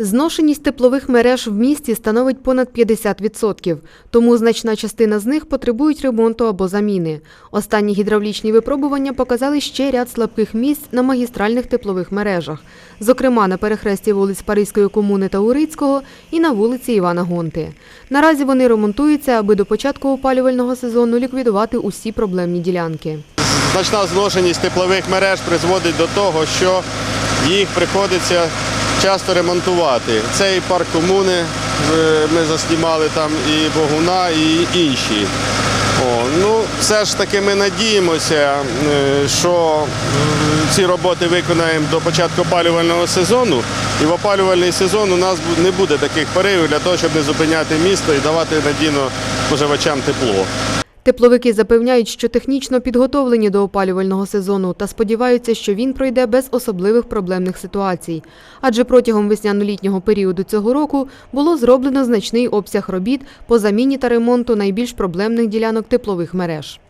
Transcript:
Зношеність теплових мереж в місті становить понад 50%, тому значна частина з них потребують ремонту або заміни. Останні гідравлічні випробування показали ще ряд слабких місць на магістральних теплових мережах, зокрема на перехресті вулиць Паризької комуни та Урицького і на вулиці Івана Гонти. Наразі вони ремонтуються, аби до початку опалювального сезону ліквідувати усі проблемні ділянки. Значна зношеність теплових мереж призводить до того, що їх приходиться часто ремонтувати. Це і парк комуни, е, ми заснімали там і Богуна, і інші. О, ну, все ж таки ми надіємося, е, що ці роботи виконаємо до початку опалювального сезону. І в опалювальний сезон у нас не буде таких поривів для того, щоб не зупиняти місто і давати надійно споживачам тепло. Тепловики запевняють, що технічно підготовлені до опалювального сезону та сподіваються, що він пройде без особливих проблемних ситуацій. Адже протягом весняно-літнього періоду цього року було зроблено значний обсяг робіт по заміні та ремонту найбільш проблемних ділянок теплових мереж.